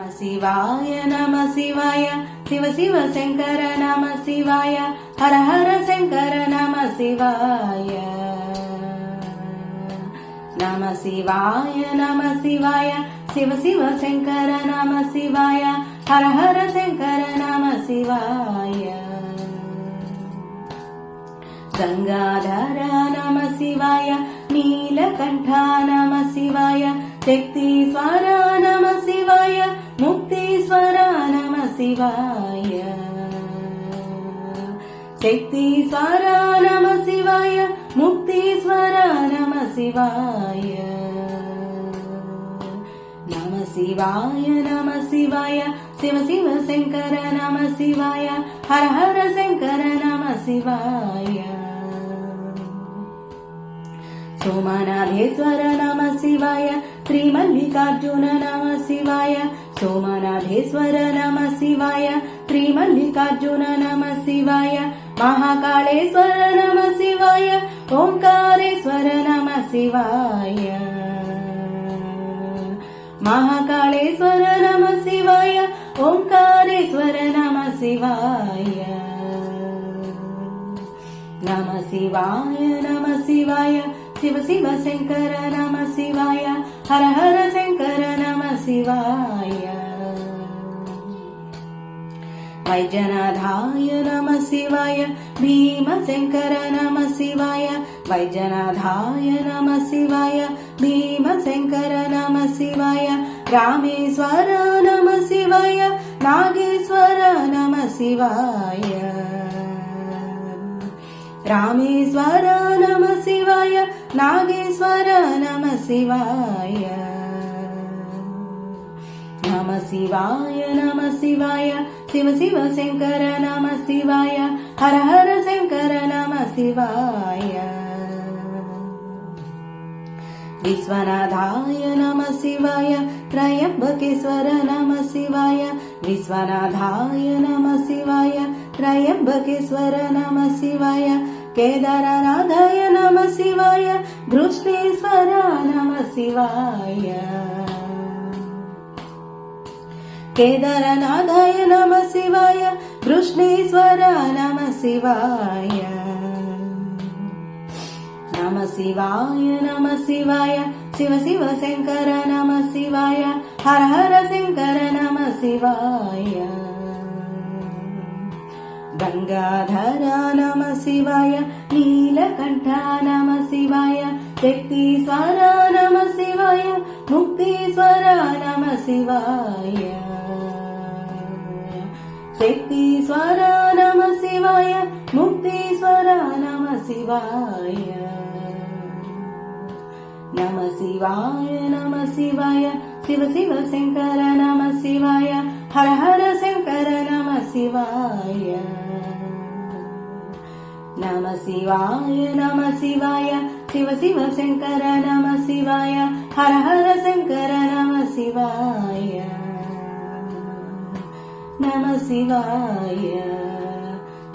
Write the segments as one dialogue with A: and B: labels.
A: నమ శివాయ నమ శివాయ. శివ శివ శంకర నమ శివాయ. హర హర శంకర నమ శివాయ. నమ శివాయ నమ శివాయ. శివ శివ శంకర నమ శివాయ. హర హర శంకర నమ శివాయ. గంగాధర నమ శివాయ. నీలకంఠ నమ శివాయ. శక్తి స్వర నమ శివాయ. ముక్తీశ్వర నమ శివాయ. శక్తీశ్వర నమ శివాయ ముక్తీశ్వర నమ శివాయ. నమ శివాయ నమ శివాయ శివ శివ శంకర నమ శివాయ హర హర శంకర నమ శివాయ. సోమనాథేశ్వర నమ శివాయ శ్రీమల్లికార్జున నమ శివాయ సోమనాథేశ్వర నమ శివాయ శ్రీమల్లికార్జున నమ శివాయ మహాకాళేశ్వర నమ శివాయ ఓంకారేశ్వర నమ శివాయ. మహాకాళేశ్వర నమ శివాయ ఓంకారేశ్వర నమ శివాయ. నమ శివాయ నమ శివాయ శివ శివ శంకర నమ శివాయ హర హర శంకర నమ శివాయ. वै जनाधाय नमः शिवाय भीमशङ्कर नम शिवाय वै जनाधाय नम शिवाय भीमशङ्कर नम शिवाय रामेश्वर नमः शिवाय नागेश्वर नम शिवाय। रामेश्वर नमः शिवाय नागेश्वर नम शिवाय। నమ శివాయ నమ శివాయ. శివ శివ శంకర నమ శివాయ. హర హర శంకర నమ శివాయ. విశ్వనాథాయ నమ శివాయ. త్రయంబకేశ్వర నమ శివాయ. విశ్వనాథాయ నమ శివాయ. త్రయంబకేశ్వర నమ శివాయ. కేదారనాథాయ నమ శివాయ. దృష్ణేశ్వర నమ శివాయ. కేదారనాథాయ నమ శివాయ కృష్ణేశ్వర నమ శివాయ నమ శివాయ నమ శివాయ శివ శివ శంకర నమ శివాయ హర హర శంకర నమ శివాయ గంగాధర నమ శివాయ నీలకంఠ నమ శివాయ శక్తీశ్వర నమ శివాయ ముక్తీశ్వర నమ శివాయ శక్తీశ్వర నమ శివాయ ముక్తీశ్వర నమ శివాయ. నమ శివాయ నమ శివాయ శివ శివ శంకర నమ శివాయ హర హర శంకర నమ శివాయ. నమ శివాయ నమ శివాయ శివ శివ శంకర నమ శివాయ హర హర శంకర నమ శివాయ. నమ శివాయ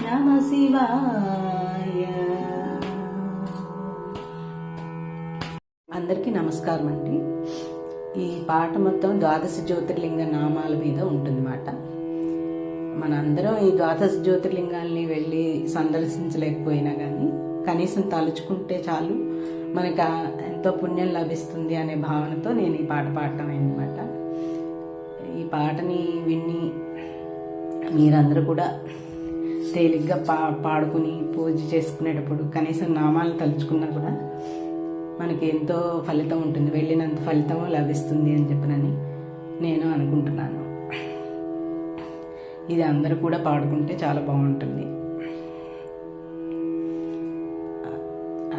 A: నమ శివాయ. అందరికీ నమస్కారం అండి. ఈ పాట మొత్తం ద్వాదశ జ్యోతిర్లింగ నామాల మీద ఉంటుందన్నమాట. మనందరం ఈ ద్వాదశ జ్యోతిర్లింగాల్ని వెళ్ళి సందర్శించలేకపోయినా కానీ కనీసం తలుచుకుంటే చాలు మనకు ఎంతో పుణ్యం లభిస్తుంది అనే భావనతో నేను ఈ పాట పాడటం అనమాట ఈ పాటని విని మీరందరూ కూడా తేలిగ్గా పా పాడుకుని పూజ చేసుకునేటప్పుడు కనీసం నామాలు తలుచుకున్నా కూడా మనకి ఎంతో ఫలితం ఉంటుంది. వెళ్ళినంత ఫలితము లభిస్తుంది అని చెప్పనని నేను అనుకుంటున్నాను. ఇది అందరూ కూడా పాడుకుంటే చాలా బాగుంటుంది.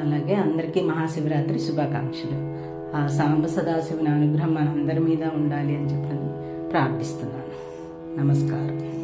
A: అలాగే అందరికీ మహాశివరాత్రి శుభాకాంక్షలు. ఆ సాంబ సదాశివుని అనుగ్రహం మనందరి మీద ఉండాలి అని చెప్పని ప్రార్థిస్తున్నాను. నమస్కారం.